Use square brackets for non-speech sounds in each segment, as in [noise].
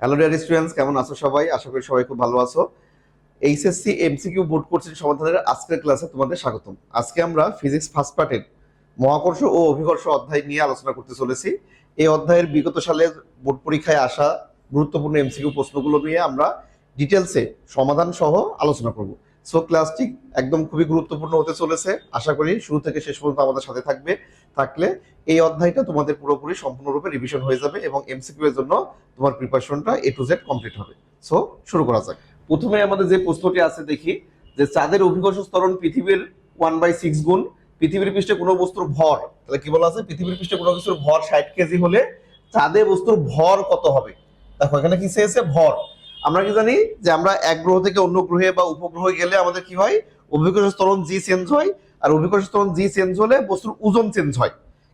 Hello dear students কেমন আছো সবাই? আশা করি সবাই খুব ভালো আছো। এইচএসসি এমসিকিউ বোর্ড কোর্সের সমাধানের আজকের ক্লাসে তোমাদের স্বাগতম। আজকে আমরা ফিজিক্স ফার্স্ট পার্টের মহাকর্ষ ও অভিকর্ষ অধ্যায় নিয়ে আলোচনা করতে চলেছি। এই অধ্যায়ের বিগত সালের বোর্ড পরীক্ষায় আসা গুরুত্বপূর্ণ এমসিকিউ প্রশ্নগুলো নিয়ে আমরা ডিটেলসে সমাধান সহ আলোচনা করব। সো ক্লাসটি একদম খুবই গুরুত্বপূর্ণ হতে চলেছে। আশা করি শুরু থেকে শেষ পর্যন্ত আমাদের সাথে থাকবে। থাকলে এই অধ্যায়টা তোমাদের পুরোপুরি সম্পূর্ণরূপে রিভিশন হয়ে যাবে এবং এমসিকিউ এর জন্য তোমার প্রিপারেশনটা এ টু জেড কমপ্লিট হবে। সো শুরু করা যাক। প্রথমে আমাদের যে প্রশ্নটি আছে দেখি, যে চাঁদের অভিকর্ষ ত্বরণ পৃথিবীর ওয়ান বাই সিক্স গুণ পৃথিবীর পৃষ্ঠে কোনো বস্তুর ভর, তাহলে কি বলা আছে? পৃথিবীর পৃষ্ঠে কোনো কিছুর ভর ষাট কেজি হলে চাঁদে বস্তুর ভর কত হবে? দেখো, এখানে কি চেয়েছে? ভর। আমরা কি জানি যে আমরা এক গ্রহ থেকে অন্য গ্রহে বা উপগ্রহে গেলে আমাদের কি হয়? অভিকর্ষ ত্বরণ জি চেঞ্জ হয়, আর অভিকর্ষ ত্বরণ জি চেঞ্জ হলে বস্তুর ওজন চেঞ্জ হয়।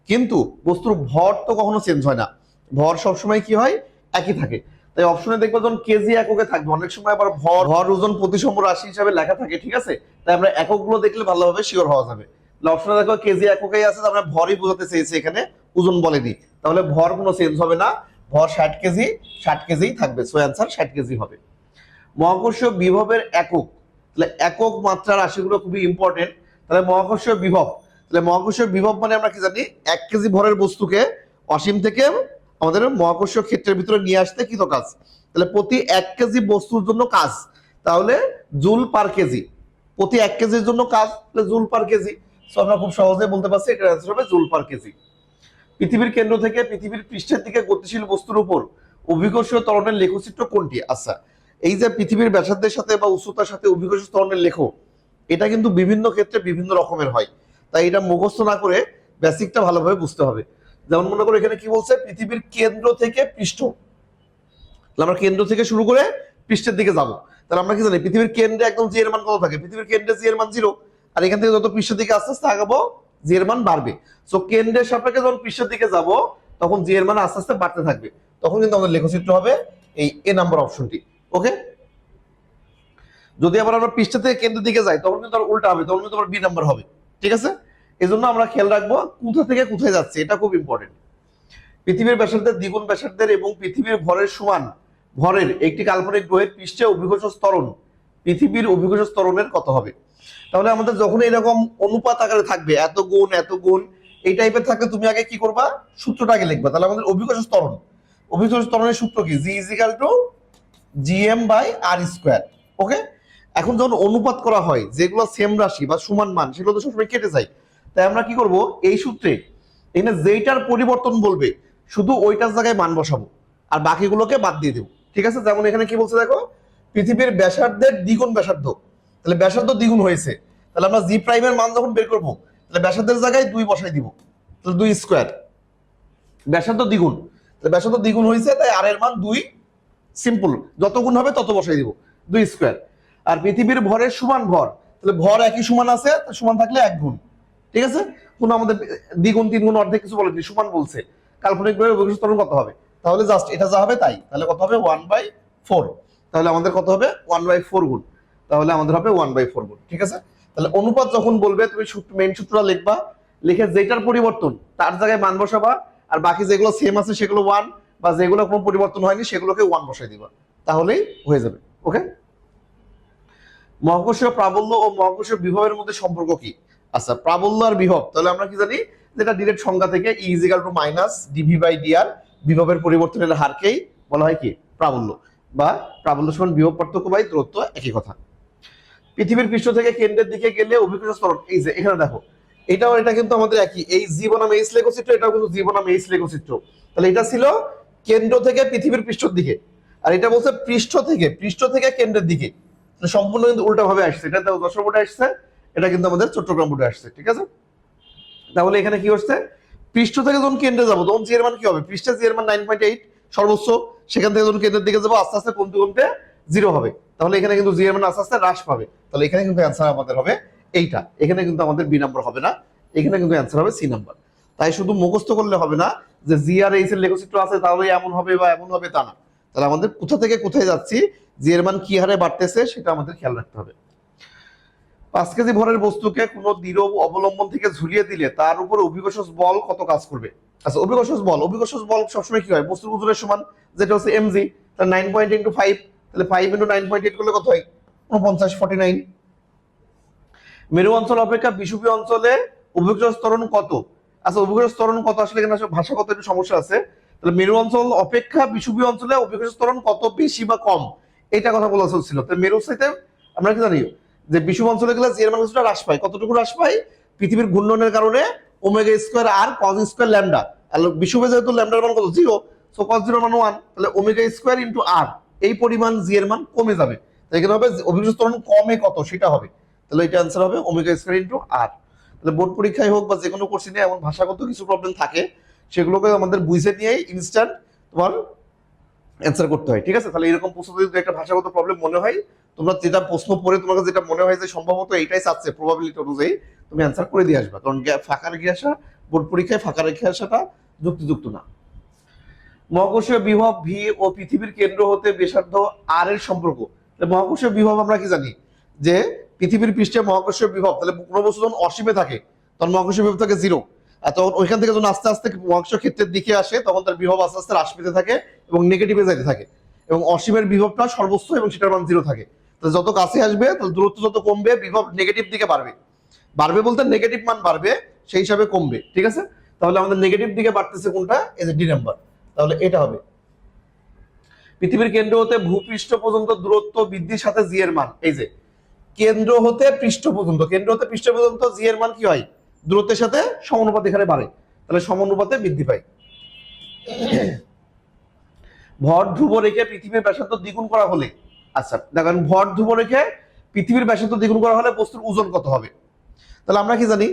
কিন্তু বস্তুর ভর তো কখনো চেঞ্জ হয় না। ভর সবসময় কি হয়? একই থাকে। তাই অপশনে দেখব যখন কেজি এককে থাকবে, অনেক সময় আবার ভর ভর ওজন প্রতিসম রাশি হিসাবে লেখা থাকে, ঠিক আছে? তাই আমরা এককগুলো দেখলে ভালোভাবে শিওর হওয়া যাবে। অপশনে দেখো কেজি এককেই আছে, তার মানে ভরই বোঝাতে চেয়েছি এখানে, ওজন বলেনি। তাহলে ভর কোনো চেঞ্জ হবে না। ভর ষাট কেজি, ষাট কেজিই থাকবে। সো অ্যান্সার ষাট কেজি হবে। মহাকর্ষ বিভবের একক। তাহলে একক মাত্রা রাশিগুলো খুবই ইম্পর্টেন্ট তাহলে মহাকর্ষীয় বিভব। তাহলে মহাকর্ষীয় বিভব মানে আমরা কি জানি? এক কেজি ভরের বস্তুকে অসীম থেকে আমাদের মহাকর্ষীয় ক্ষেত্রের ভিতরে নিয়ে আসতে কৃত কাজ? তাহলে প্রতি এক কেজি বস্তুর জন্য কাজ। তাহলে জুল পার কেজি। প্রতি এক কেজির জন্য কাজ, তাহলে জুল পার কেজি। সো আমরা খুব সহজে বলতে পারছি এটার অ্যান্সার হবে জুল পার কেজি। পৃথিবীর কেন্দ্র থেকে পৃথিবীর পৃষ্ঠের দিকে গতিশীল বস্তুর উপর অভিকর্ষীয় ত্বরণের লেখচিত্র কোনটি? আচ্ছা এই যে পৃথিবীর ব্যাসার্ধের সাথে বা উচ্চতার সাথে অভিকর্ষ ত্বরণের লেখ, এটা কিন্তু বিভিন্ন ক্ষেত্রে বিভিন্ন রকমের হয়। তাই এটা মুখস্থ না করে বেসিকটা ভালোভাবে বুঝতে হবে। যেমন মনে করো এখানে কি বলছে? পৃথিবীর কেন্দ্র থেকে পৃষ্ঠ। আমরা কেন্দ্র থেকে শুরু করে পৃষ্ঠের দিকে যাব। তাহলে আমরা কি জানি? পৃথিবীর কেন্দ্রে একদম জি এর মান কত থাকে? পৃথিবীর কেন্দ্রে জি এর মান জিরো আর এখান থেকে যত পৃষ্ঠের দিকে আস্তে আস্তে আগাবো জি এর মান বাড়বে। সো কেন্দ্রের সাপেক্ষে যখন পৃষ্ঠের দিকে যাব, তখন জি এর মান আস্তে আস্তে বাড়তে থাকবে। তখন কিন্তু আমাদের লেখচিত্র হবে এই এ নাম্বার অপশনটি ওকে যদি আবার আমরা পৃষ্ঠ থেকে কেন্দ্রের দিকে যাই, তখন কিন্তু আবার উল্টা হবে, তখন কিন্তু আবার বি নাম্বার হবে। ঠিক আছে? এই জন্য আমরা খেয়াল রাখব, কোথা থেকে কোথায় যাচ্ছে, এটা খুব ইম্পর্টেন্ট পৃথিবীর ব্যাসার্ধের, দ্বিগুণ ব্যাসার্ধের এবং পৃথিবীর ভরের সমান, ভরের একটি কাল্পনিক গ্রহের পৃষ্ঠে অভিকর্ষ স্তরণ পৃথিবীর অভিকর্ষ স্তরণের কত হবে। তাহলে আমাদের যখন এরকম অনুপাত আকারে থাকবে, এত গুণ এত গুণ, এই টাইপের থাকলে তুমি আগে কি করবা? সূত্রটা আগে লিখবা। তাহলে আমাদের অভিকর্ষ স্তরণ অভিকর্ষ স্তরণের সূত্র কি? G is equal to GM by R square okay এখন যখন অনুপাত করা হয়, যেগুলো সেম রাশি বা সমান মান, সেগুলো তো সবসময় কেটে যায়। তাই আমরা কি করব? এই সূত্রে। এখানে যেইটার পরিবর্তন বলবে, শুধু ওইটার জায়গায় মান বসাবো। আর বাকিগুলোকে বাদ দিয়ে দেবো। ঠিক আছে? যেমন এখানে কি বলছে দেখো? পৃথিবীর ব্যাসার্ধের দ্বিগুণ ব্যাসার্ধ। তাহলে ব্যাসার্ধ দ্বিগুণ হয়েছে। তাহলে আমরা জি প্রাইমের মান যখন বের করব, তাহলে ব্যাসার্ধের জায়গায় দুই বসাই দিব। তাহলে দুই স্কোয়ার ব্যাসার্ধ দ্বিগুণ। তাহলে ব্যাসার্ধ দ্বিগুণ হয়েছে, তাই আর এর মান দুই সিম্পল যত গুণ হবে তত বসাই দিব, দুই স্কোয়ার আর পৃথিবীর ভরের সমান ভর, তাহলে ভর একই সমান আছে সমান থাকলে এক গুণ। ঠিক আছে? কোন আমাদের দ্বিগুণ তিন গুণ অর্ধেক কিছু বলেনি, সমান বলছে। কাল্পনিকভাবে অভিকর্ষ কত হবে। তাহলে জাস্ট এটা যা হবে তাই। তাহলে কত হবে? ওয়ান বাই ফোর তাহলে আমাদের কত হবে? ওয়ান বাই ফোর গুণ। তাহলে আমাদের হবে ওয়ান বাই ফোর গুণ, ঠিক আছে? তাহলে অনুপাত যখন বলবে, তুমি মেইন সূত্রটা লিখবা, লিখে যেটার পরিবর্তন, তার জায়গায় মান বসাবা, আর বাকি যেগুলো সেম আছে, সেগুলো ওয়ান বা যেগুলো কোনো পরিবর্তন হয়নি, সেগুলোকে ওয়ান বসাই দিবা। তাহলেই হয়ে যাবে ওকে মহাকর্ষীয় প্রাবল্য ও মহাকর্ষীয় বিভবের মধ্যে সম্পর্ক কি? আচ্ছা প্রাবল্য আর বিভব, তাহলে আমরা কি জানি? যেটা ডিরেক্ট সংজ্ঞা থেকে is equal to minus DV by DR বিভবের পরিবর্তনের হারকেই বলা হয় কি? প্রাবল্য। বা প্রাবল্য সমান বিভব পার্থক্য বাই দূরত্ব একই কথা। পৃথিবীর পৃষ্ঠ থেকে কেন্দ্রের দিকে গেলে অভিকর্ষ স্তরণ এই যে এখানে দেখো, এটাও এটা কিন্তু আমাদের একই। এই জীবনাম এইচ লেখচিত্র, এটাও কিন্তু জীবনাম এইচ লেখচিত্র। তাহলে এটা ছিল কেন্দ্র থেকে পৃথিবীর পৃষ্ঠের দিকে। আর এটা বলছে পৃষ্ঠ থেকে পৃষ্ঠ থেকে কেন্দ্রের দিকে। তাহলে সম্পূর্ণ কিন্তু উল্টা ভাবে আসছে। এটা তো যশোর বোর্ডে আসছে, এটা কিন্তু আমাদের চট্টগ্রাম বোর্ডে আসছে, ঠিক আছে? তাহলে এখানে কি হচ্ছে? পৃষ্ঠ থেকে যখন কেন্দ্রে যাব, তখন জি এর মান কি হবে? পৃষ্ঠে জি এর মান নাইন পয়েন্ট এইট সর্বোচ্চ সেখান থেকে যখন কেন্দ্রের দিকে যাব, আস্তে আস্তে কমতে কমতে জিরো হবে। তাহলে এখানে কিন্তু জি এর মান আস্তে আস্তে হ্রাস পাবে। তাহলে এখানে কিন্তু অ্যান্সার আমাদের হবে এইটা। এখানে কিন্তু আমাদের বি নাম্বার হবে না। এখানে কিন্তু অ্যান্সার হবে সি নাম্বার তাই শুধু মুখস্থ করলে হবে না যে জি আর এইচ এর লেখচিত্র আছে, তাহলে এমন হবে বা এমন হবে তা না। তাহলে আমাদের কোথা থেকে কোথায় যাচ্ছি জি মান কি হারে বাড়তেছে, সেটা আমাদের খেয়াল রাখতে হবে। পাঁচ কেজি ভরের বস্তুকে কোনো দৃঢ় অবলম্বন থেকে ঝুলিয়ে দিলে তার উপর অভিকর্ষ বল কত কাজ করবে? আচ্ছা অভিকর্ষ বল অভিকর্ষ বল সবসময় কি হয়? বস্তুর ওজনের সমান, যেটা হচ্ছে এমজি তাহলে নাইন পয়েন্ট ইন্টু ফাইভ তাহলে five into nine point eight করলে কত হয়? উনপঞ্চাশ ফর্টি নাইন মেরু অঞ্চল অপেক্ষা বিষুবীয় অঞ্চলে অভিজ্ঞ স্তরণ কত? আচ্ছা অভিজ্ঞ স্তরণ কত? আসলে এখানে ভাষাগত একটু সমস্যা আছে। তাহলে মেরু অঞ্চল অপেক্ষা বিষুবীয় অঞ্চলে অভিজ্ঞ স্তরণ কত বেশি বা কম? এটা কথা বলা ছিল। তো মেরুর সাথে আমরা কি জানি? যে বিষুব অঞ্চলে গেলে জিএর মান হ্রাস পায়। কতটুকু হ্রাস পায়? পৃথিবীর ঘূর্ণনের কারণে omega square R cos square lambda আর বিষুবে যেহেতু ল্যামডার মান কত? জিরো সো কজ জিরো মান ওয়ান তাহলে ওমেগা স্কোয়ার ইন্টু আর এই পরিমাণ জি এর মান কমে যাবে। তাই এখানে হবে অভিজ্ঞ স্তরণ কমে কত? সেটা হবে। তাহলে এটা অ্যান্সার হবে ওমেগা স্কোয়ার ইন্টু আর তাহলে বোর্ড পরীক্ষায় হোক বা যে কোনো কোশ্চেনে এমন ভাষাগত কিছু প্রবলেম থাকে, সেগুলোকে আমাদের বুঝে নিয়েই ইনস্ট্যান্ট তোমার অ্যান্সার করতে হয়, ঠিক আছে? তাহলে এরকম প্রশ্ন যদি একটা ভাষাগত প্রবলেম মনে হয়, তোমরা যেটা প্রশ্ন পড়ে তোমাকে যেটা মনে হয় যে সম্ভবত এইটাই চাচ্ছে প্রবাবিলিটি অনুযায়ী তুমি অ্যান্সার করে দিয়ে আসবা। কারণ ফাঁকা রেখে আসা, বোর্ড পরীক্ষায় ফাঁকা রেখে আসাটা যুক্তিযুক্ত না। মহাকর্ষীয় বিভব ভি ও পৃথিবীর কেন্দ্র হতে ব্যাসার্ধ আর এর সম্পর্ক। মহাকর্ষীয় বিভব আমরা কি জানি? যে পৃথিবীর পৃষ্ঠে মহাকর্ষীয় বিভব, তাহলে কোনো বস্তু যখন অসীমে থাকে। তখন মহাকর্ষীয় বিভব থাকে জিরো তখন ওইখান থেকে যখন আস্তে আস্তে মহাকর্ষীয় ক্ষেত্রের দিকে আসে, তখন তার বিভব আস্তে আস্তে হ্রাস পেতে থাকে এবং নেগেটিভে যাইতে থাকে। এবং অসীমের বিভবটা সর্বোচ্চ এবং সেটার মান জিরো থাকে। তো যত কাছে আসবে, তাহলে দূরত্ব যত কমবে, বিভব নেগেটিভ দিকে বাড়বে। বাড়বে বলতে নেগেটিভ মান বাড়বে, সেই হিসাবে কমবে, ঠিক আছে? তাহলে আমাদের নেগেটিভ দিকে বাড়তেছে কোনটা? এই যে ডি নাম্বার তাহলে এটা হবে। পৃথিবীর কেন্দ্র হতে ভূপৃষ্ঠ পর্যন্ত দূরত্ব বৃদ্ধির সাথে জি এর মান। এই যে, কেন্দ্র হতে পৃষ্ঠ পর্যন্ত। কেন্দ্র হতে পৃষ্ঠ পর্যন্ত জি এর মান কি হয়? দূরত্বের সাথে সমানুপাত এখানে বাড়ে। তাহলে সমানুপাতে বৃদ্ধি পায়। ভর ধ্রুব রেখে পৃথিবীর ব্যাসার্ধ দ্বিগুণ করা হলে আচ্ছা দেখেন, ভর ধ্রুব রেখে পৃথিবীর ব্যাসার্ধ দ্বিগুণ করা হলে বস্তুর ওজন কত হবে? তাহলে আমরা কি জানি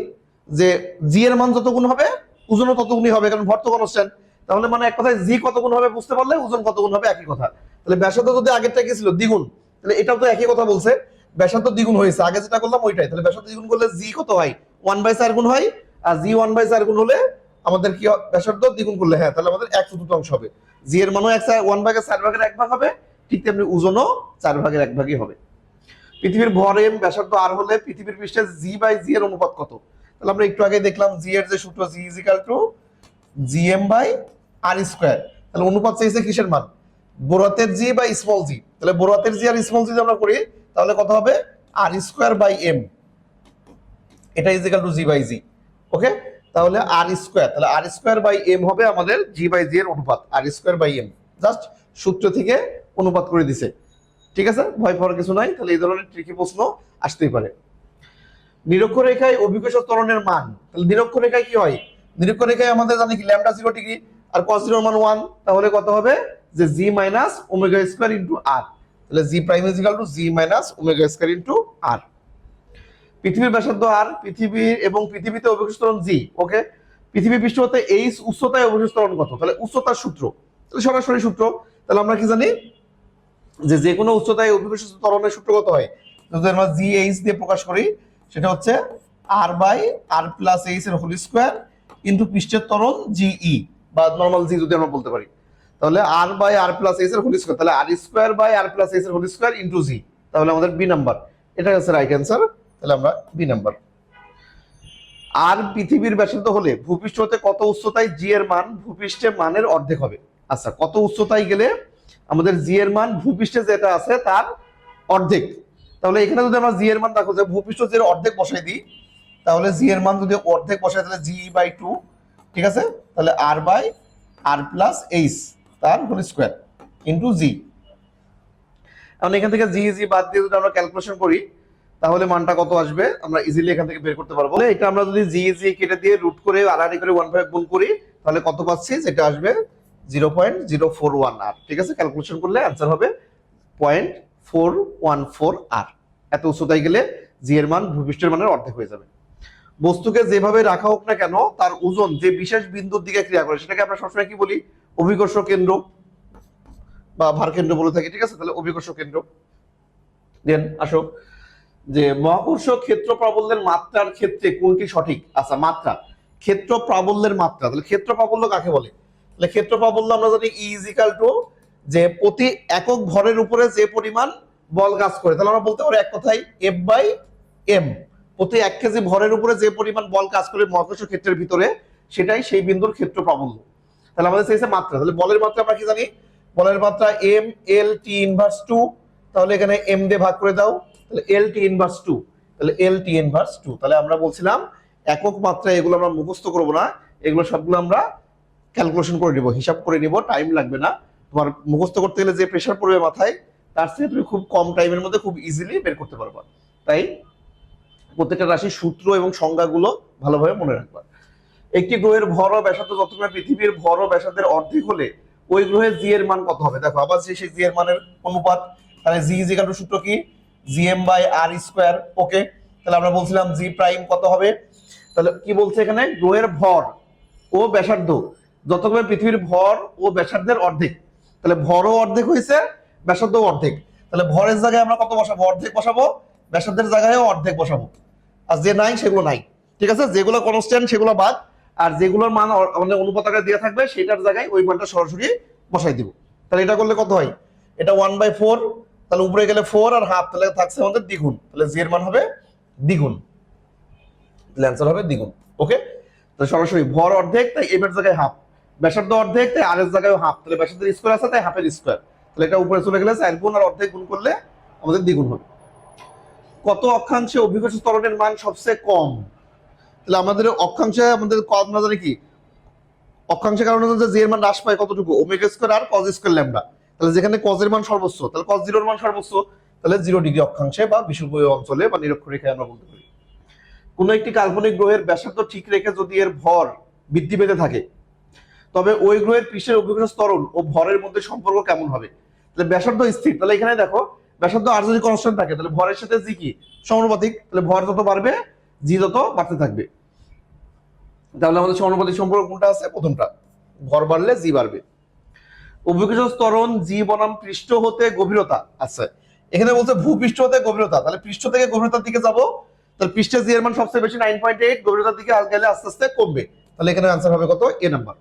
যে জি এর মান যত গুণ হবে, ওজনও তত গুণই হবে, কারণ ভর তো কনস্ট্যান্ট তাহলে মানে এক কথায় জি কত গুণ হবে বুঝতে পারলে ওজন কত গুণ হবে একই কথা। তাহলে ব্যাসার্ধ যদি আগেরটা কি ছিল? দ্বিগুণ। তাহলে এটাও তো একই কথা বলছে। ব্যাসার্ধ দ্বিগুণ হয়েছে। আগে যেটা করলাম ওইটাই। তাহলে ব্যাসার্ধ দ্বিগুণ করলে জি কত হয়? ওয়ান বাই চার গুণ হয়, আর জি ওয়ান বাই চার গুণ হলে আমাদের কি? ব্যাসার্ধ দ্বিগুণ করলে হ্যাঁ তাহলে আমাদের এক চতুর্থাংশ হবে। জি এর মানও এক ওয়ান ভাগের চার ভাগের এক ভাগ হবে, ঠিক তেমনি ওজনও চার ভাগের এক ভাগই হবে। পৃথিবীর ভর এম ব্যাসার্ধ আর হলে পৃথিবীর পৃষ্ঠে জি বাই জি এর অনুপাত কত? তাহলে আমরা একটু আগে দেখলাম জি এর যে সূত্র, G is equal to G M by R square তাহলে অনুপাত চাইছে কিসের মান? বড়াতের জি বাই স্মল জি তাহলে বড়াতের জি আর স্মল জি আমরা করি, তাহলে কত হবে? আর স্কোয়ার বাই এম এটা is equal to G by G okay তাহলে আর স্কোয়ার তাহলে আর স্কোয়ার বাই এম হবে আমাদের জি বাই জি এর অনুপাত R square by M just সূত্র থেকে অনুপাত করে দিছে, ঠিক আছে? ভয় পাওয়ার কিছু নাই, তাহলে এই ধরনের ট্রিকি প্রশ্ন আসতেই পারে। নিরক্ষরেখায় অভিকর্ষ ত্বরণের মান, তাহলে নিরক্ষরেখায় কি হয়? নিরক্ষরেখায় আমাদের জানি কি ল্যামডা জিরো ডিগ্রি আর কস জিরো মান ওয়ান তাহলে কত হবে? যে G minus omega square into R তাহলে G prime is to G minus omega square into R পৃথিবীর ব্যাসার্ধ আর পৃথিবীর এবং পৃথিবীতে অভিকর্ষ জি ওকে পৃথিবী পৃষ্ঠ এই উচ্চতায় অভিকর্ষ কত? তাহলে উচ্চতার সূত্র। তাহলে সরাসরি সূত্র। তাহলে আমরা কি জানি? যে যে কোনো উচ্চতায় অভিকর্ষ ত্বরণের সূত্র কত হয়? যদি আমরা জি এইচ দিয়ে প্রকাশ করি, সেটা হচ্ছে R by R plus H এর হোল স্কোয়ার ইন্টু পৃষ্ঠের ত্বরণ জিই বা নর্মাল জি যদি আমরা বলতে পারি। তাহলে R by R plus H এর হোল স্কোয়ার তাহলে R square by R plus H এর হোল স্কোয়ার ইন্টু জি তাহলে আমাদের বি নাম্বার এটা হচ্ছে রাইট অ্যান্সার তাহলে আমরা বি নাম্বার আর পৃথিবীর ব্যাসার্ধ হলে ভূপৃষ্ঠ হতে কত উচ্চতায় জি এর মান ভূপৃষ্ঠে মানের অর্ধেক হবে? আচ্ছা কত উচ্চতায় গেলে আমাদের জি এর মান ভূপৃষ্ঠে যেটা আছে তার অর্ধেক? তাহলে এখানে যদি আমরা জি এর মান দেখো, যে ভূপৃষ্ঠ যে অর্ধেক বসাই দিই, তাহলে জি এর মান যদি অর্ধেক বসাই, তাহলে জি বাই টু ঠিক আছে? তাহলে R by R plus H তার হোল স্কোয়ার ইন্টু জি এখন এখান থেকে জি জি বাদ দিয়ে যদি আমরা ক্যালকুলেশন করি তাহলে মানটা কত আসবে? আমরা ইজিলি এখান থেকে বের করতে পারব। এটা আমরা যদি জি জি কেটে দিয়ে রুট করে আড়াআড়ি করে ওয়ান ফাইভ গুণ করি, তাহলে কত পাচ্ছি? যেটা আসবে zero point zero four one R ঠিক আছে? ক্যালকুলেশন করলে অ্যান্সার হবে point four one four R এত উচ্চতায় গেলে জি এর মান ভূপৃষ্ঠের মানের অর্ধেক হয়ে যাবে। বস্তুকে যেভাবে রাখা হোক না কেন, তার ওজন যে বিশেষ বিন্দুর দিকে ক্রিয়া করে, সেটাকে আমরা সবসময় কি বলি? অভিকর্ষ কেন্দ্র বা ভার কেন্দ্র বলে থাকি, ঠিক আছে? তাহলে অভিকর্ষ কেন্দ্র। দেন আসো। যে মহাকর্ষ ক্ষেত্র প্রাবল্যের মাত্রার ক্ষেত্রে কোনটি সঠিক? আচ্ছা মাত্রা। ক্ষেত্র প্রাবল্যের মাত্রা। তাহলে ক্ষেত্র প্রাবল্য কাকে বলে? তাহলে ক্ষেত্র প্রাবল্য আমরা জানি ইজিক্যাল টু যে প্রতি একক ভরের উপরে যে পরিমাণ বল কাজ করে। তাহলে আমরা বলতে পারি এক কথায় এফ বাই এম প্রতি এক কেজি ভরের উপরে যে পরিমাণ বল কাজ করে মহাকর্ষ ক্ষেত্রের ভিতরে, সেটাই সেই বিন্দুর ক্ষেত্র প্রাবল্য। তাহলে আমাদের চাইছে মাত্রা। তাহলে বলের মাত্রা আমরা কি জানি? বলের মাত্রা M L T inverse two তাহলে এখানে এম দিয়ে ভাগ করে দাও। তাহলে আমরা বলছিলাম একক মাত্রা এগুলো আমরা মুখস্থ করব না, এগুলো সবগুলো আমরা ক্যালকুলেশন করে নিব, হিসাব করে নিব টাইম লাগবে না। তোমার মুখস্থ করতে গেলে যে প্রেশার পড়বে মাথায়, তার তুমি খুব কম টাইমের মধ্যে খুব ইজিলি বের করতে তাই প্রত্যেকটা রাশির সূত্র এবং সংজ্ঞাগুলো ভালোভাবে মনে রাখবা। একটি গ্রহের ভর ও ব্যাসার্ধ যতটা পৃথিবীর ভর ও অর্ধেক হলে ওই গ্রহের জি এর মান কত হবে? দেখো, আবার সেই জি এর মানের অনুপাত, তাহলে জি ইজ ইকাল সূত্র কি? G M by R square okay তাহলে আমরা বলছিলাম জি প্রাইম কত হবে? তাহলে কি বলছে এখানে? গ্রহের ভর ও ব্যাসার্ধ। যতক্ষণ পৃথিবীর ভর ও ব্যাসার্ধের অর্ধেক। তাহলে ভরও অর্ধেক হয়েছে ব্যাসার্ধ অর্ধেক। তাহলে ভরের জায়গায় আমরা কত বসাবো? অর্ধেক বসাবো, ব্যাসার্ধের জায়গায়ও অর্ধেক বসাবো। আর যে নাই, সেগুলো নাই। ঠিক আছে? যেগুলো কনস্ট্যান্ট সেগুলো বাদ। আর যেগুলোর মান আমাদের অনুপাত আকারে দেওয়া থাকবে, সেটার জায়গায় ওই মানটা সরাসরি বসাই দিব। তাহলে এটা করলে কত হয়? এটা ওয়ান বাই ফোর তাহলে উপরে গেলে ফোর আর হাফ তাহলে থাকছে আমাদের দ্বিগুণ। তাহলে জি এর মান হবে দ্বিগুণ। তাহলে অ্যান্সার হবে দ্বিগুণ। ওকে তাহলে সরাসরি ভর অর্ধেক, তাই এম এর জায়গায় হাফ ব্যাসার্ধ অর্ধেক, তাই আর এর জায়গায় হাফ তাহলে ব্যাসার্ধের স্কোয়ার আছে, তাই হাফের স্কোয়ার তাহলে এটা উপরে চলে গেলে চার গুণ আর অর্ধেক গুণ করলে আমাদের দ্বিগুণ হবে। কত অক্ষাংশে অভিকর্ষ ত্বরণের মান সবচেয়ে কম? তাহলে আমাদের অক্ষাংশে, আমাদের কম না জানি কি? অক্ষাংশের কারণে যে এর মান হ্রাস পায় কতটুকু? Omega square R cos square lambda তাহলে যেখানে কজের মান সর্বোচ্চ, তাহলে কজ জিরোর মান সর্বোচ্চ, তাহলে জিরো ডিগ্রি অক্ষাংশে বা বিষুবীয় অঞ্চলে বা নিরক্ষরেখায় আমরা বলতে পারি। কোন একটি কাল্পনিক গ্রহের ব্যাসার্ধ ঠিক রেখে যদি এর ভর বৃদ্ধি পেতে থাকে, তবে ওই গ্রহের পৃষ্ঠের অভিকর্ষ ত্বরণ ও ভরের মধ্যে সম্পর্ক কেমন হবে? তাহলে ব্যাসার্ধ স্থির, তাহলে এখানে দেখো, ব্যাসার্ধ আর যদি কনস্ট্যান্ট থাকে, তাহলে ভরের সাথে জি কি? সমানুপাতিক, তাহলে ভর যত বাড়বে জি তত বাড়তে থাকবে। তাহলে আমাদের সমানুপাতিক সম্পর্ক কোনটা আছে? প্রথমটা, ভর বাড়লে জি বাড়বে। অভিকর্ষ ত্বরণ জি বনাম পৃষ্ঠ হতে গভীরতা আচ্ছা এখানে বলছে ভূপৃষ্ঠ হতে গভীরতা। তাহলে পৃষ্ঠ থেকে গভীরতার দিকে যাব। তাহলে পৃষ্ঠে জি এর মান সবচেয়ে বেশি নাইন পয়েন্ট এইট গভীরতার দিকে গেলে আস্তে আস্তে কমবে। তাহলে এখানে আনসার হবে কত? এ নাম্বার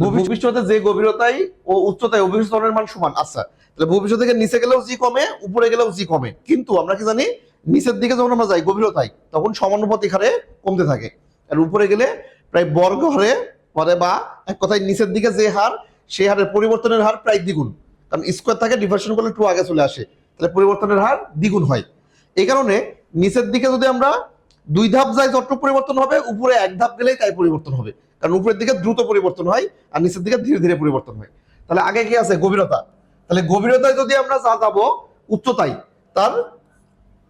ভূপৃষ্ঠ হতে যে গভীরতায় ও উচ্চতায় মান সমান আচ্ছা তাহলে ভূপৃষ্ঠ থেকে নিচে গেলেও জি কমে উপরে গেলেও জি কমে। কিন্তু আমরা কি জানি নিচের দিকে যখন আমরা যাই গভীরতায় তখন সমানুপাতিক হারে কমতে থাকে। আর উপরে গেলে প্রায় বর্গ হারে পরে বা এক কথায় নিচের দিকে যে হার সেই হারের পরিবর্তনের হার প্রায় দ্বিগুণ। কারণ স্কোয়ার থাকে ডিভার্সন করলে টু আগে চলে আসে। তাহলে পরিবর্তনের হার দ্বিগুণ হয়। এই কারণে নিচের দিকে যদি আমরা দুই ধাপ যাই যতটুকু পরিবর্তন হবে, উপরে এক ধাপ গেলেই তাই পরিবর্তন হবে। কারণ উপরের দিকে দ্রুত পরিবর্তন হয় আর নিচের দিকে ধীরে ধীরে পরিবর্তন হয়। তাহলে আগে কি আছে? গভীরতা। তাহলে গভীরতায় যদি আমরা যা যাব, উচ্চতায়, তার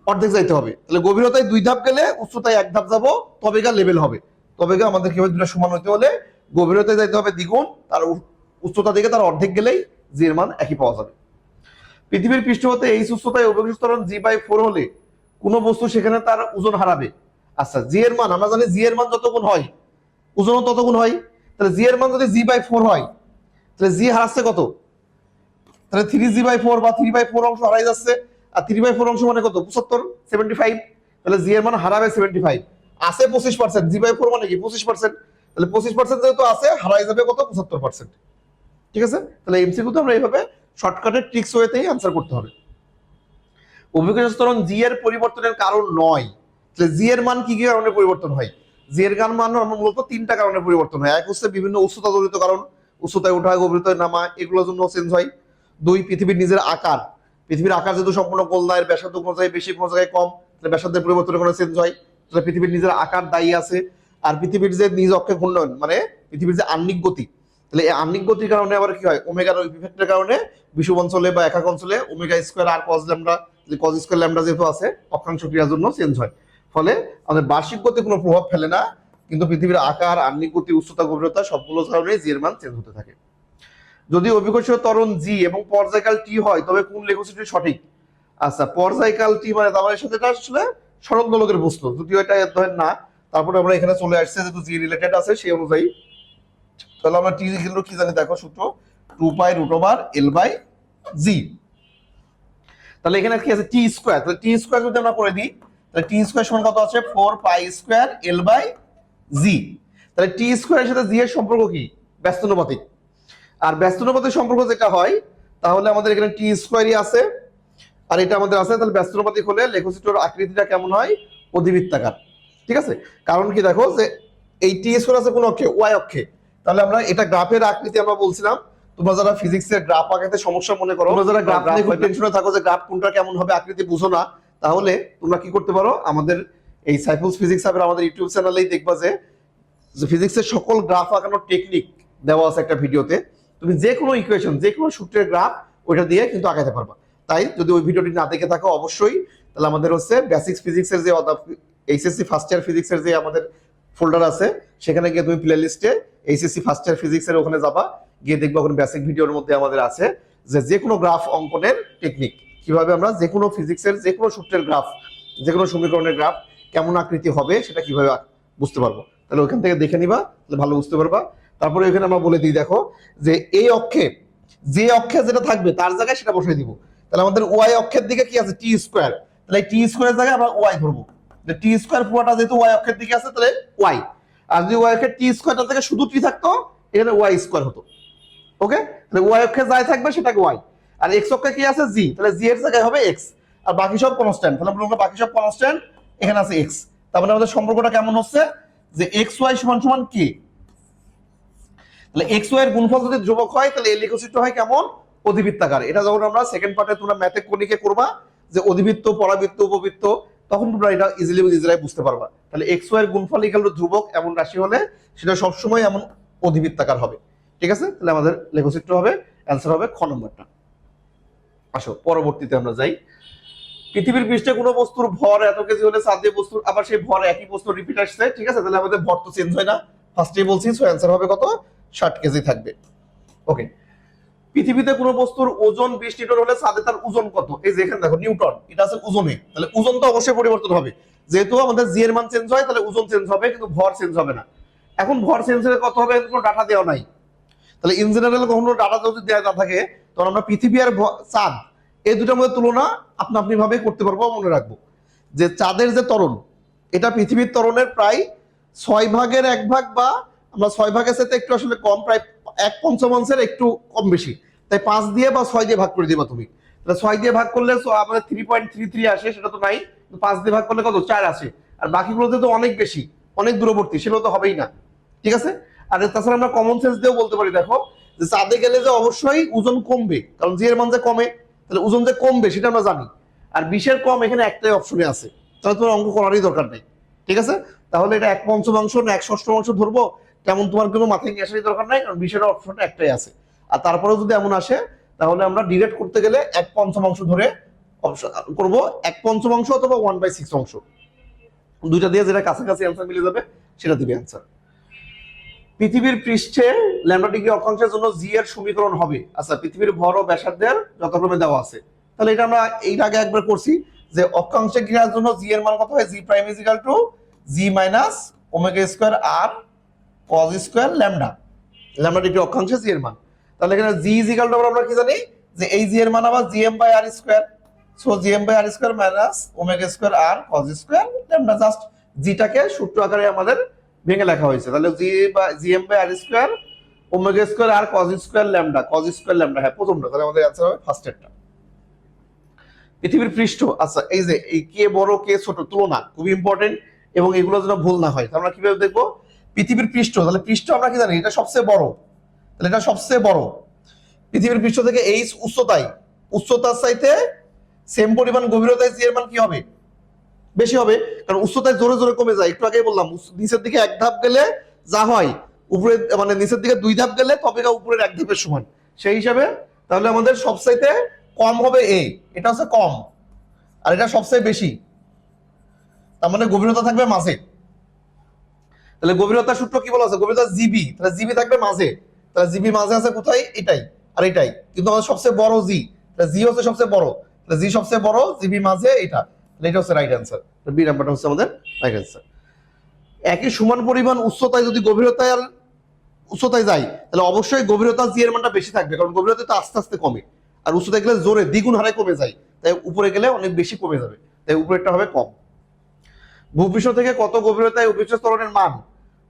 অর্ধেক যাইতে হবে। তাহলে গভীরতায় দুই ধাপ গেলে উচ্চতায় এক ধাপ যাব তবে গা লেভেল হবে। তবে গা আমাদের কি হবে? দুটো সমান হতে হলে গভীরতায় যাইতে হবে দ্বিগুণ, তার উচ্চতা দিকে তার অর্ধেক গেলেই জি এর মান একই পাওয়া যাবে। পৃথিবীর পৃষ্ঠ হতে এই অভিকর্ষ ত্বরণ জি বাই ফোর হলে কোনো বস্তু সেখানে তার ওজন হারাবে। আচ্ছা জি এর মান, আমরা জানি জি এর মান যত গুণ হয়, ওজনও তত গুণ হয়, তাহলে জি এর মান যদি জি বাই ফোর হয়, তাহলে জি হারাচ্ছে কত? তাহলে থ্রি জি বাই ফোর বা থ্রি বাই ফোর অংশ হারাই যাচ্ছে, আর থ্রি বাই ফোর অংশ মানে কত? পঁচাত্তর সেভেন্টি ফাইভ তাহলে জি এর মান হারাবে সেভেন্টি ফাইভ আছে পঁচিশ পার্সেন্ট জি বাই ফোর মানে কি? পঁচিশ পার্সেন্ট তাহলে পঁচিশ পার্সেন্ট যেহেতু আছে, হারাই যাবে কত? পঁচাত্তর পার্সেন্ট ঠিক আছে? তাহলে এমসিকিউ তো আমরা এইভাবে শর্টকাটের ট্রিক্স ওয়েতেই আনসার করতে হবে। ত্বরণ জি এর পরিবর্তনের কারণ নয়। তাহলে জি এর মান কি কি কারণে পরিবর্তন হয়? জি এর কারণ মান মূলত তিনটা কারণে পরিবর্তন হয়। এক হচ্ছে বিভিন্ন উচ্চতা জনিত কারণ, উচ্চতায় ওঠা গভীরতায় নামা, এগুলোর জন্য চেঞ্জ হয়। দুই, পৃথিবীর নিজের আকার। পৃথিবীর আকার যেহেতু সম্পূর্ণ গোল না এর ব্যাসার্ধ কোনো জায়গায় বেশি কোনো জায়গায় কম, তাহলে ব্যাসার্ধের পরিবর্তনের কোনো চেঞ্জ হয়। তাহলে পৃথিবীর নিজের আকার দায়ী আছে। আর পৃথিবীর যে নিজ অক্ষে ঘূর্ণয়ন মানে পৃথিবীর যে আহ্নিক গতি তাহলে এই আহ্নিক গতির কারণে আবার কি হয়? ওমেগার ইফেক্টের কারণে বিষুব অঞ্চলে বা একাক অঞ্চলে omega square R cos lambda cos square lambda যেহেতু আছে, অক্ষাংশ ক্রিয়ার জন্য চেঞ্জ হয়। ফলে আমাদের বার্ষিক গতি কোনো প্রভাব ফেলে না, কিন্তু পৃথিবীর আকার আহ্নিক গতি, উচ্চতা, গভীরতা সবগুলো কারণে জি এর মান চেঞ্জ হতে থাকে। যদি অভিকর্ষ ত্বরণ জি এবং পর্যায়কাল টি হয়, তবে কোন লেখচিত্রটি সঠিক? আচ্ছা পর্যায়কাল টি মানে তার সাথে এটা আসলে সরল দোলকের বস্তু। যদিও এটা ধরেন না, তারপরে আমরা এখানে চলে আসছে, যেহেতু জি রিলেটেড আছে, সেই অনুযায়ী তাহলে আমরা টি এগুলো কি জানি, দেখো সূত্র। Two pi root over L by G. তাহলে এখানে কি আছে? T square. তাহলে টি স্কোয়ার যদি আমরা করে দিই, তাহলে টি স্কোয়ার সমান কত আছে? Four pi square L by G. তাহলে টি স্কোয়ারের সাথে জি এর সম্পর্ক কি? ব্যস্তানুপাতিক। আর ব্যস্তানুপাতিক সম্পর্ক যেটা হয়, তাহলে আমাদের এখানে টি স্কোয়ারই আছে। আর এটা আমাদের আছে, তাহলে ব্যস্তানুপাতিক হলে লেখচিত্রের আকৃতিটা কেমন হয়? অধিবৃত্তাকার। ঠিক আছে? কারণ কি দেখো যে এই টি স্কোয়ার আছে কোন অক্ষে? ওয়াই অক্ষে। তাহলে আমরা এটা গ্রাফের আকৃতি আমরা বলছিলাম। তোমরা যারা ফিজিক্সের গ্রাফ আঁকাতে সমস্যা মনে করো তোমরা যারা গ্রাফ নিয়ে খুব টেনশনে থাকো যে গ্রাফ কোনটা কেমন হবে আকৃতি বুঝো না তাহলে তোমরা কি করতে পারো? আমাদের এই সাইফুলস ফিজিক্স অ্যাপের আমাদের ইউটিউব চ্যানেলেই দেখবা যে ফিজিক্সের সকল গ্রাফ আঁকানোর টেকনিক দেওয়া আছে একটা ভিডিওতে। তুমি যে কোনো ইকুয়েশন যে কোনো সূত্রের গ্রাফ ওইটা দিয়ে কিন্তু আঁকাতে পারবা। তাই যদি ওই ভিডিওটি না দেখে থাকো অবশ্যই তাহলে আমাদের হচ্ছে বেসিক্স ফিজিক্সের যে এইচএসসি ফার্স্ট ইয়ার ফিজিক্সের যে আমাদের ফোল্ডার আছে সেখানে গিয়ে তুমি প্লে লিস্টে এইচএসসি ফার্স্ট ইয়ার ফিজিক্সের ওখানে যাবা, গিয়ে দেখবা ওখানে বেসিক ভিডিওর মধ্যে আমাদের আছে যে যে কোনো গ্রাফ অঙ্কনের টেকনিক কীভাবে আমরা যে কোনো ফিজিক্সের যে কোনো সূত্রের গ্রাফ যে কোনো সমীকরণের গ্রাফ কেমন আকৃতি হবে সেটা কীভাবে বুঝতে পারব। তাহলে ওইখান থেকে দেখে নিবা, তাহলে ভালো বুঝতে পারবা। তারপরে এখানে আমরা বলে দিই, দেখো, যে এই অক্ষে, যে অক্ষে যেটা থাকবে তার জায়গায় সেটা বসিয়ে দিব। তাহলে আমাদের ওয়াই অক্ষের দিকে কি আছে? টি স্কোয়ার তাহলে টি স্কোয়ারের জায়গায় আমরা ওয়াই ধরবো। টি স্কোয়ার পুরোটা যেহেতু ওয়াই অক্ষের দিকে আছে, তাহলে ওয়াই আর যদি ওয়াই অক্ষের টি স্কোয়ারটা থেকে শুধু টি থাকতো, এখানে ওয়াই স্কোয়ার হতো। ওকে তাহলে ওয়াই অক্ষে যাই থাকবে সেটাকে ওয়াই আর এক্স অক্ষে কি আছে? জি তাহলে জি এর জায়গায় হবে এক্স আর বাকি সব কনস্ট্যান্ট তাহলে আমরা বাকি সব কনস্ট্যান্ট এখানে আছে এক্স তার মানে আমাদের সম্পর্কটা কেমন হচ্ছে? যে এক্স ওয়াই সমান সমান কে তাহলে এক্স ওয়াই এর গুণফল যদি ধ্রুবক হয়, তাহলে এর লিখচিত্র হয় কেমন? অধিবৃত্তাকার। এটা যখন আমরা সেকেন্ড পার্টে তোমরা ম্যাথে কোনিকে করবা, যে অধিবৃত্ত, পরাবৃত্ত, উপবৃত্ত তখন তোমরা এটা ইজিলি ইজিলাই বুঝতে পারবা। তাহলে এক্স ওয়াই এর গুণফল ইকাল টু ধ্রুবক, এমন রাশি হলে সেটা সবসময় এমন অধিবৃত্তাকার হবে। ঠিক আছে? তাহলে আমাদের লেখচিত্র হবে অ্যান্সার হবে খ নম্বরটা। আসো, পরবর্তীতে আমরা যাই। পৃথিবীর পৃষ্ঠে কোনো বস্তুর ভর এত কেজি হলে সাদে বস্তুর, আবার সেই ভর একই বস্তু রিপিট আসছে, ঠিক আছে? তাহলে আমাদের ভর তো চেঞ্জ হয় না। ফার্স্টেই বলছি সো অ্যান্সার হবে কত? ষাট কেজি থাকবে। ওকে পৃথিবীতে কোনো বস্তুর ওজন বিশ নিউটন হলে সাদে তার ওজন কত? এই যে এখানে দেখো, নিউটন। এটা আছে ওজনে। তাহলে ওজন তো অবশ্যই পরিবর্তন হবে। যেহেতু আমাদের জি এর মান চেঞ্জ হয়, তাহলে ওজন চেঞ্জ হবে, কিন্তু ভর চেঞ্জ হবে না। এখন ভর চেঞ্জ হলে কত হবে? কোনো ডাটা দেওয়া নাই। তাহলে ইন জেনারেল কখনো ডাটা যদি দেওয়া না থাকে, তখন আমরা পৃথিবী আর চাঁদ, এই দুটার মধ্যে তুলনা আপনা আপনি ভাবে করতে পারব মনে রাখব। যে চাঁদের যে ত্বরণ এটা পৃথিবীর তরণের প্রায় ছয় ভাগের এক ভাগ বা আমরা ছয় ভাগের সাথে একটু আসলে কম, প্রায় এক পঞ্চমাংশের একটু কম বেশি। তাই পাঁচ দিয়ে বা ছয় দিয়ে ভাগ করে দিবা তুমি। ছয় দিয়ে ভাগ করলে আমাদের থ্রি পয়েন্ট থ্রি থ্রি আসে, সেটা তো নাই। পাঁচ দিয়ে ভাগ করলে কত? চার আসে। আর বাকিগুলোতে তো অনেক বেশি, অনেক দূরবর্তী, সেগুলো তো হবেই না। ঠিক আছে? আর তাছাড়া আমরা কমন সেন্স দিয়েও বলতে পারি, দেখো, যে চাঁদে গেলে যে অবশ্যই ওজন কমবে, কারণ জি এর মান যে কমে, তাহলে ওজন যে কমবে, সেটা আমরা জানি। আর বিশের কম এখানে একটাই অপশনে আছে। তাহলে তোমার অঙ্ক করারই দরকার নেই। ঠিক আছে? তাহলে এটা এক পঞ্চমাংশ না, এক ষষ্ঠমাংশ ধরবো তেমন তোমার কোনো মাথায় নিয়ে আসারই দরকার নাই, কারণ বিশের অপশনটা একটাই আছে। আর তারপরেও যদি এমন আসে, তাহলে আমরা ডিরেক্ট করতে গেলে এক পঞ্চমাংশ ধরে করব। এক পঞ্চমাংশ অথবা ওয়ান বাই সিক্স অংশ। দুইটা দিয়ে যেটা কাছাকাছি অ্যান্সার মিলে যাবে, সেটা দিবে অ্যান্সার পৃথিবীর পৃষ্ঠে ল্যামডা ডিগ্রি অক্ষাংশের জন্য জি এর সমীকরণ হবে। আচ্ছা পৃথিবীর ভর ও ব্যাসার্ধের যথাক্রমে দেওয়া আছে। তাহলে এটা আমরা এই আগে একবার করছি যে অক্ষাংশে ক্রিয়ার জন্য জি এর মান কত হয়? G prime is equal to G minus omega square R cos square lambda lambda degree অক্ষাংশে G এর মান। তাহলে এখানে জি টু আমরা কি জানি? যে এই জি এর মান আবার G M by R square so G M by R square minus omega square R cos square lambda just জিটাকে সূত্র আকারে আমাদের ভেঙে লেখা হয়েছে। তাহলে জি বা G M by R square omega square R cos square lambda cos square lambda হ্যাঁ প্রথমটা। তাহলে আমাদের অ্যান্সার হবে ফার্স্ট এরটা। পৃথিবীর পৃষ্ঠ আচ্ছা এই যে, এই কে বড়, কে ছোট, তুলনা খুবই ইম্পর্টেন্ট এবং এগুলো যেন ভুল না হয়। আমরা কীভাবে দেখব? পৃথিবীর পৃষ্ঠ, তাহলে পৃষ্ঠ আমরা কি জানি? এটা সবচেয়ে বড়। তাহলে এটা সবচেয়ে বড়। পৃথিবীর পৃষ্ঠ থেকে এই উচ্চতায়, উচ্চতার চাইতে সেম পরিমাণ গভীরতায় জি এর মান কি হবে? বেশি হবে। কারণ উচ্চতায় জোরে জোরে কমে যায়। একটু আগেই বললাম নিচের দিকে এক ধাপ গেলে যা হয়, উপরে মানে নিচের দিকে দুই ধাপ গেলে তবে উপরের এক ধাপের সমান। সেই হিসাবে তাহলে আমাদের সবচাইতে কম হবে এ এটা হচ্ছে কম। আর এটা সবচেয়ে বেশি। তার মানে গভীরতা থাকবে মাঝে। তাহলে গভীরতা সূত্র কি বলা আছে? গভীরতা জিবি তাহলে জিবি থাকবে মাঝে। তাহলে জিবি মাঝে আছে কোথায়? এটাই। আর এটাই। কিন্তু আমাদের সবচেয়ে বড় জি তাহলে জি হচ্ছে সবচেয়ে বড়। তাহলে জি সবচেয়ে বড় জিবি মাঝে এটা। এটা হচ্ছে রাইট অ্যান্সার বি নাম্বারটা হচ্ছে আমাদের রাইট অ্যান্সার একই সমান পরিমাণ উচ্চতায় যদি গভীরতায় আর উচ্চতায় যায় তাহলে অবশ্যই গভীরতা জি এর মানটা বেশি থাকবে। কারণ গভীরতা তো আস্তে আস্তে কমে। আর উচ্চতায় গেলে জোরে দ্বিগুণ হারে কমে যায়। তাই উপরে গেলে অনেক বেশি কমে যাবে। তাই উপরেরটা হবে কম। ভূপৃষ্ঠ থেকে কত গভীরতায় অভিকর্ষ স্তরণের মান?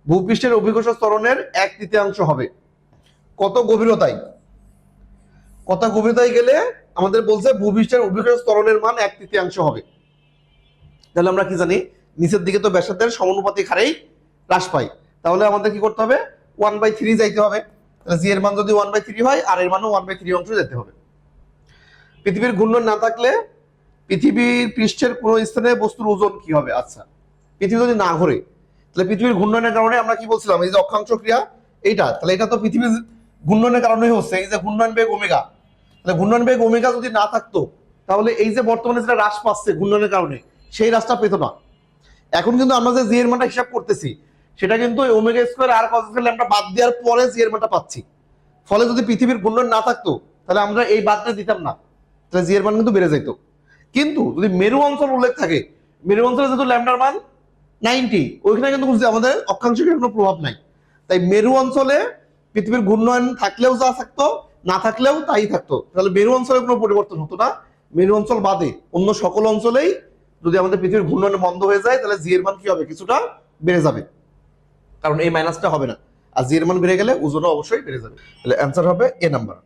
ভূপৃষ্ঠের অভিকর্ষ স্তরণের এক তৃতীয়াংশ হবে। কত গভীরতায়? কত গভীরতায় গেলে আমাদের বলছে ভূপৃষ্ঠের অভিকর্ষ স্তরণের মান এক তৃতীয়াংশ হবে। তাহলে আমরা কি জানি? নিচের দিকে তো ব্যাসার্ধের সমানুপাতিক হারেই হ্রাস পাই। তাহলে আমাদের কি করতে হবে? ওয়ান বাই থ্রি যাইতে হবে। জি এর মান যদি ওয়ান বাই থ্রি হয় আর এর মানও ওয়ান বাই থ্রি অংশ যেতে হবে। পৃথিবীর ঘূর্ণন না থাকলে পৃথিবীর পৃষ্ঠের কোনো স্থানে বস্তুর ওজন কি হবে? আচ্ছা পৃথিবী যদি না ঘোরে, তাহলে পৃথিবীর ঘূর্ণনের কারণে আমরা কি বলছিলাম? এই যে অক্ষাংশ ক্রিয়া, এইটা, তাহলে এটা তো পৃথিবীর ঘূর্ণনের কারণেই হচ্ছে। এই যে ঘূর্ণন বেগ ওমেগা, তাহলে ঘূর্ণন বেগ ওমেগা যদি না থাকতো, তাহলে এই যে বর্তমানে যেটা হ্রাস পাচ্ছে ঘূর্ণনের কারণে, সেই হ্রাসটা পেত না। এখন কিন্তু আমরা যে জি এর মানটা হিসাব করতেছি, সেটা কিন্তু omega square R cos square আমরা বাদ দেওয়ার পরে জি এর মানটা পাচ্ছি। ফলে যদি পৃথিবীর ঘূর্ণন না থাকতো, তাহলে আমরা এই বাদটা দিতাম না। তাহলে জি এর মান কিন্তু বেড়ে যেত কিন্তু যদি মেরু অঞ্চল উল্লেখ থাকে, মেরু অঞ্চলে যেহেতু ল্যামডার মান নাইনটি ওইখানে কিন্তু আমাদের অক্ষাংশের কোনো প্রভাব নাই। তাই মেরু অঞ্চলে পৃথিবীর ঘূর্ণয়ন থাকলেও যা থাকতো, না থাকলেও তাই থাকতো। তাহলে মেরু অঞ্চলে কোনো পরিবর্তন হতো না। মেরু অঞ্চল বাদে অন্য সকল অঞ্চলেই যদি আমাদের পৃথিবীর ঘূর্ণয়ন বন্ধ হয়ে যায়, তাহলে জি এর মান কি হবে? কিছুটা বেড়ে যাবে। কারণ এই মাইনাসটা হবে না। আর জি এর মান বেড়ে গেলে ওজনও অবশ্যই বেড়ে যাবে। তাহলে অ্যান্সার হবে এ নাম্বার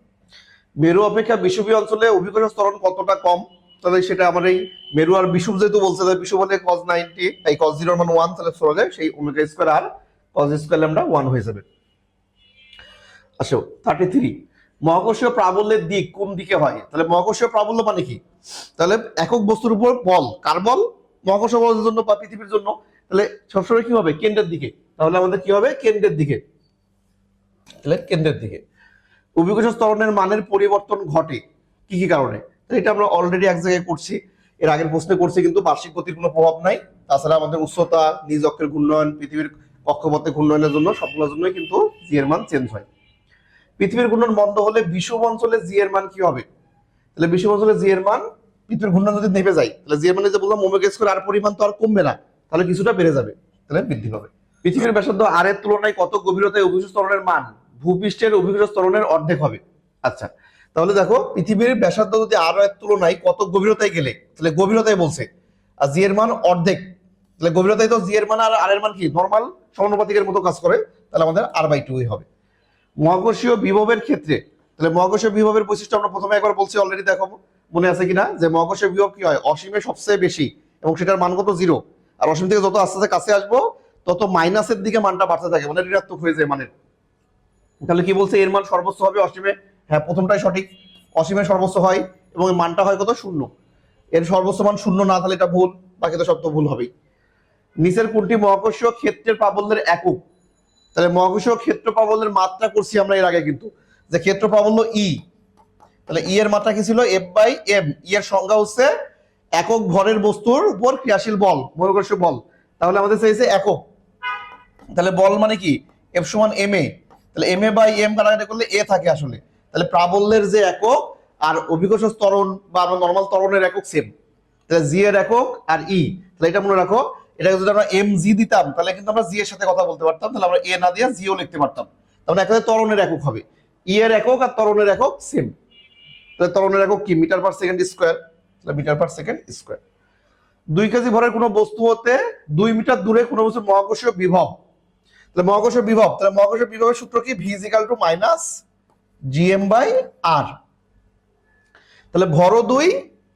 মেরু অপেক্ষা বিষুবীয় অঞ্চলে অভিকর্ষ স্তরণ কতটা কম? তাহলে সেটা আমার এই মেরু আর বিষুব যেহেতু বলছে, তাহলে বিষুব হলে কজ নাইনটি এই কজ জিরোর মান ওয়ান তাহলে সরে সেই omega square R cos square lambda one হয়ে যাবে। আসো থার্টি থ্রি মহাকর্ষীয় প্রাবল্যের দিক কোন দিকে হয়? তাহলে মহাকর্ষীয় প্রাবল্য মানে কি? তাহলে একক বস্তুর উপর বল কার বল মহাকর্ষ বলের জন্য বা পৃথিবীর জন্য, তাহলে সবসময় কি হবে? কেন্দ্রের দিকে। তাহলে আমাদের কি হবে? কেন্দ্রের দিকে। তাহলে কেন্দ্রের দিকে। অভিকর্ষ ত্বরণের মানের পরিবর্তন ঘটে। কি কি কারণে? এটা আমরা অলরেডি এক জায়গায় করছি। এর আগের প্রশ্নে করছি, কিন্তু বার্ষিক গতির কোনো প্রভাব নাই। তাছাড়া আমাদের উচ্চতা, নিজ অক্ষের ঘূর্ণয়ন পৃথিবীর কক্ষপথে ঘূর্ণয়নের জন্য সবগুলোর জন্যই কিন্তু জি এর মান চেঞ্জ হয়। পৃথিবীর ঘূর্ণন বন্ধ হলে বিষুব অঞ্চলে জি এর মান কি হবে? তাহলে বিষুব অঞ্চলে জি এর মান, পৃথিবীর ঘূর্ণন যদি নেমে যায়, তাহলে জি এর মানে যে বললাম ওমেগা স্কোয়ার আর পরিমাণ তো আর কমবে না, তাহলে কিছুটা বেড়ে যাবে, তাহলে বৃদ্ধি পাবে। পৃথিবীর ব্যাসার্ধ আর এর তুলনায় কত গভীরতায় অভিকর্ষ স্তরণের মান? ভূপৃষ্ঠের অভিকর্ষ স্তরণের অর্ধেক হবে। আচ্ছা তাহলে দেখো, পৃথিবীর ব্যাসার্ধ যদি আর এর তুলনায় কত গভীরতায় গেলে? তাহলে গভীরতায় বলছে। আর জি এর মান অর্ধেক। তাহলে গভীরতায় তো জি এর মান আর আর এর মান কি? নর্মাল সমানুপাতিকের মতো কাজ করে। তাহলে আমাদের আর বাই টুই হবে। মহাকর্ষীয় বিভবের ক্ষেত্রে, তাহলে মহাকর্ষীয় বিভবের বৈশিষ্ট্য আমরা প্রথমে একবার বলছি অলরেডি দেখাবো। মনে আছে কিনা? যে মহাকর্ষীয় বিভব কি হয়? অসীমে সবচেয়ে বেশি এবং সেটার মান কত? জিরো আর অসীম থেকে যত আস্তে আস্তে কাছে আসব, তত মাইনাসের দিকে মানটা বাড়তে থাকে মানে ঋণাত্মক হয়ে যায় মানের। তাহলে কি বলছে? এর মান সর্বোচ্চ হবে অসীমে হ্যাঁ প্রথমটাই সঠিক। অসীমের সর্বোচ্চ হয় এবং মানটা হয় কত? শূন্য। এর সর্বোচ্চ মান শূন্য না তাহলে এটা ভুল, বাকি তো সব তো ভুল হবেই। নিচের কোনটি মহাকর্ষীয় ক্ষেত্রের প্রাবল্যের একক? তাহলে মহাকর্ষীয় ক্ষেত্র প্রাবল্যের মাত্রা করছি আমরা এর আগে কিন্তু। যে ক্ষেত্র প্রাবল্য ই তাহলে ই এর মাত্রা কি ছিল? এফ বাই এম ই এর সংজ্ঞা হচ্ছে একক ভরের বস্তুর উপর ক্রিয়াশীল বল, মহাকর্ষীয় বল। তাহলে আমাদের চাইছে একক। তাহলে বল মানে কি? এফ সমান এম এ তাহলে এম এ বাই এম কাটাকাটি করলে এ থাকে আসলে। তাহলে প্রাবল্যের যে একক আর অভিকর্ষ ত্বরণ বা আমরা নর্মাল ত্বরণের একক সেম তাহলে জি এর একক আর ই তাহলে এটা মনে রাখো, এটাকে যদি আমরা এম জি দিতাম, তাহলে কিন্তু আমরা জি এর সাথে কথা বলতে পারতাম, তাহলে আমরা এ না দিয়ে জিও লিখতে পারতাম। তাহলে এখানে ত্বরণের একক হবে। ই এর একক আর ত্বরণের একক সেম তাহলে ত্বরণের একক কি? মিটার পার সেকেন্ড স্কোয়ার তাহলে মিটার পার সেকেন্ড স্কোয়ার দুই কেজি ভরের কোনো বস্তু হতে দুই মিটার দূরে কোনো বস্তু মহাকর্ষীয় বিভব। তাহলে মহাকর্ষীয় বিভব, তাহলে মহাকর্ষীয় বিভবের সূত্র কি? V is equal to minus GM by R তাহলে ভরও দুই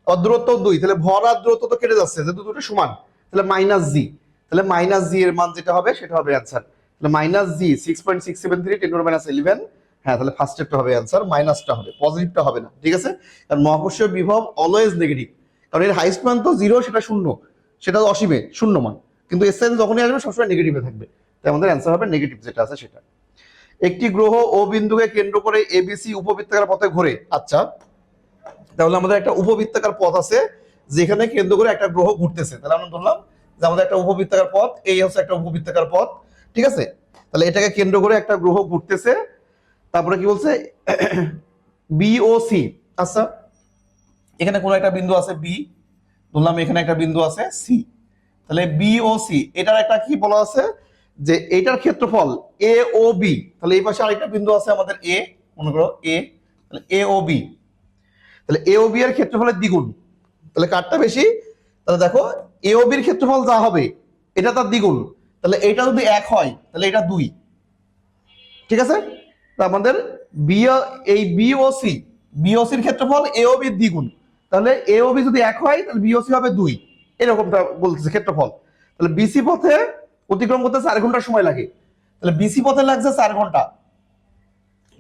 আর দূরত্ব দুই। তাহলে ভর আর দূরত্ব তো কেটে যাচ্ছে, যেহেতু দুটো সমান। তাহলে মাইনাস জি তাহলে মাইনাস জি এর মান যেটা হবে, সেটা হবে অ্যান্সার তাহলে minus G six point six seven three ten minus eleven হ্যাঁ তাহলে ফার্স্টেরটা হবে অ্যান্সার মাইনাসটা হবে পজিটিভটা হবে না, ঠিক আছে? কারণ মহাকর্ষীয় বিভব অলওয়েজ নেগেটিভ কারণ এর হাইস্ট মান তো জিরো সেটা শূন্য। সেটা অসীমে শূন্য মান কিন্তু এসেন্স যখনই আসবে, সবসময় নেগেটিভে থাকবে। তাই আমাদের অ্যান্সার হবে নেগেটিভ যেটা আছে সেটা। একটি গ্রহ ও বিন্দুকে কেন্দ্র করে এবিসি উপবৃত্তাকার পথে ঘোরে। আচ্ছা তাহলে আমাদের একটা উপবৃত্তাকার পথ আছে, যেখানে কেন্দ্র করে একটা গ্রহ ঘুরতেছে। তাহলে আমরা ধরলাম যে আমাদের একটা উপবৃত্তাকার পথ, এই হচ্ছে একটা উপবৃত্তাকার পথ, ঠিক আছে? তাহলে এটাকে কেন্দ্র করে একটা গ্রহ ঘুরতেছে। তারপরে কি বলছে? [clears throat] বিওসি আচ্ছা এখানে কোনো একটা বিন্দু আছে বি ধরলাম এখানে একটা বিন্দু আছে সি তাহলে বিওসি এটার একটা কি বলা আছে? যে এটার ক্ষেত্রফল এ ও বি তাহলে এই পাশে আরেকটা বিন্দু আছে আমাদের এ মনে করো এ তাহলে এ ও বি তাহলে এ ও বি এর ক্ষেত্রফলের দ্বিগুণ। তাহলে কারটা বেশি? তাহলে দেখো এ ও বির ক্ষেত্রফল যা হবে, এটা তার দ্বিগুণ। তাহলে এটা যদি এক হয়, তাহলে এটা দুই। ঠিক আছে? আমাদের বি এই বিওসি বিওসির ক্ষেত্রফল এ ও বির দ্বিগুণ। তাহলে এ ও বি যদি এক হয়, তাহলে বিওসি হবে দুই। এরকমটা বলতেছে ক্ষেত্রফল। তাহলে বিসি পথে অতিক্রম করতে চার ঘণ্টা সময় লাগে। তাহলে বিসি পথে লাগছে চার ঘণ্টা।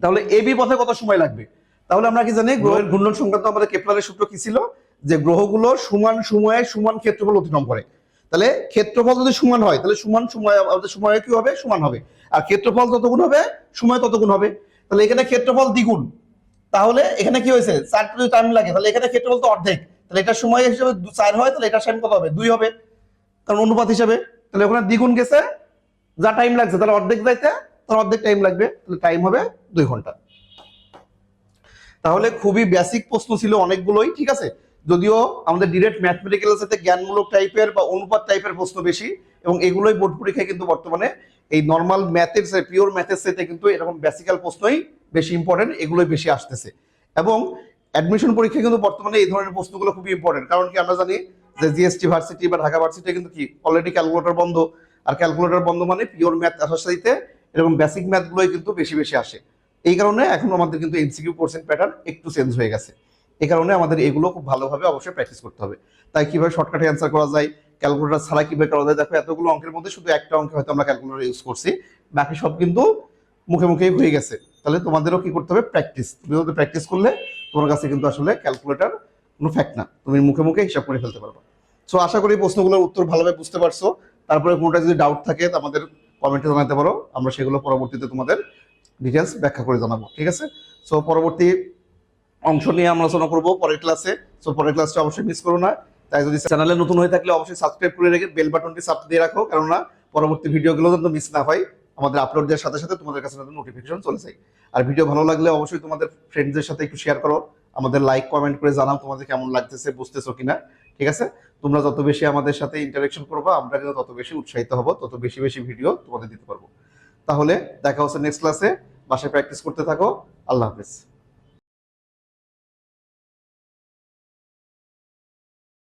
তাহলে এবি পথে কত সময় লাগবে? তাহলে আমরা কি জানি, গ্রহের ঘূর্ণন সংক্রান্ত আমাদের কেপলারের সূত্র কি ছিল? যে গ্রহগুলো সমান সময়ে সমান ক্ষেত্রফল অতিক্রম করে। তাহলে ক্ষেত্রফল যদি সমান হয়, তাহলে সমান সময়, আমাদের সময় কি হবে? সমান হবে। আর ক্ষেত্রফল ততগুণ হবে, সময় ততগুণ হবে। তাহলে এখানে ক্ষেত্রফল দ্বিগুণ। তাহলে এখানে কি হয়েছে? চার যদি টাইম লাগে, তাহলে এখানে ক্ষেত্রফল তো অর্ধেক। তাহলে এটা সময় হিসেবে চার হয়, তাহলে এটার টাইম কত হবে? দুই হবে। কারণ অনুপাত হিসেবে। তাহলে ওখানে দ্বিগুণ গেছে। যা টাইম লাগছে, তাহলে অর্ধেক যাইতে, তাহলে অর্ধেক টাইম লাগবে, তাহলে টাইম হবে দুই ঘণ্টা। তাহলে খুবই বেসিক প্রশ্ন ছিল অনেকগুলোই, ঠিক আছে? যদিও আমাদের ডিরেক্ট ম্যাথমেটিক্যাল সাথে জ্ঞানমূলক টাইপের বা অনুপাত টাইপের প্রশ্ন বেশি, এবং এগুলোই বোর্ড পরীক্ষায় কিন্তু বর্তমানে এই নর্মাল ম্যাথের পিওর ম্যাথের সাথে কিন্তু এরকম বেসিক্যাল প্রশ্নই বেশি ইম্পর্টেন্ট এগুলোই বেশি আসতেছে। এবং অ্যাডমিশন পরীক্ষায় কিন্তু বর্তমানে এই ধরনের প্রশ্নগুলো খুবই ইম্পর্টেন্ট কারণ কি আমরা জানি যে জিএসটি ভার্সিটি বা ঢাকা ভার্সিটি কিন্তু কি? অলরেডি ক্যালকুলেটর বন্ধ। আর ক্যালকুলেটর বন্ধ মানে পিওর ম্যাথ এরকম বেসিক ম্যাথগুলোই কিন্তু বেশি বেশি আসে। এই কারণে এখন আমাদের কিন্তু প্যাটার্ন একটু চেঞ্জ হয়ে গেছে। এই কারণে আমাদের এগুলো খুব ভালোভাবে অবশ্যই প্র্যাকটিস করতে হবে। তাই কীভাবে শর্টকাটে অ্যান্সার করা যায় ক্যালকুলেটর ছাড়া কীভাবে করা যায়, দেখো এতগুলো অঙ্কের মধ্যে শুধু একটা অঙ্কে হয়তো আমরা ক্যালকুলেটর ইউজ করছি। বাকি সব কিন্তু মুখে মুখেই হয়ে গেছে। তাহলে তোমাদেরও কি করতে হবে? প্র্যাকটিস তুমি প্র্যাকটিস করলে তোমার কাছে কিন্তু আসলে ক্যালকুলেটর কোনো ফ্যাক্ট না। তুমি মুখে মুখে হিসাব করে ফেলতে পারবে। সো আশা করি প্রশ্নগুলোর উত্তর ভালোভাবে বুঝতে পারছ। তারপরে কোনোটা যদি ডাউট থাকে আমাদের কমেন্টে জানাতে পারো। আমরা সেগুলো পরবর্তীতে তোমাদের ডিটেলস ব্যাখ্যা করে জানাব, ঠিক আছে? সো পরবর্তী অংশ নিয়ে আমরা আলোচনা করব পরের ক্লাসে সো পরের ক্লাসটা অবশ্যই মিস করো না। তাই যদি চ্যানেলে নতুন হয়ে থাকলে অবশ্যই সাবস্ক্রাইব করে রেখে বেল বাটনটি সাপ দিয়ে রাখো। কেননা পরবর্তী ভিডিওগুলো যেন মিস না হয়, আমাদের আপলোড দেওয়ার সাথে সাথে তোমাদের কাছে নোটিফিকেশন চলে যায়। আর ভিডিও ভালো লাগলে অবশ্যই তোমাদের ফ্রেন্ডসদের সাথে একটু শেয়ার করো। আমাদের লাইক কমেন্ট করে জানাও তোমাদের কেমন লাগতেছে, বুঝতেছো কিনা? ঠিক আছে? তোমরা যত বেশি আমাদের সাথে ইন্টারেকশন করব, আমরা কিন্তু তত বেশি উৎসাহিত হব, তত বেশি বেশি ভিডিও তোমাদের দিতে পারব। তাহলে দেখা হচ্ছে নেক্সট ক্লাসে বাসায় প্র্যাকটিস করতে থাকো। আল্লাহ হাফেজ।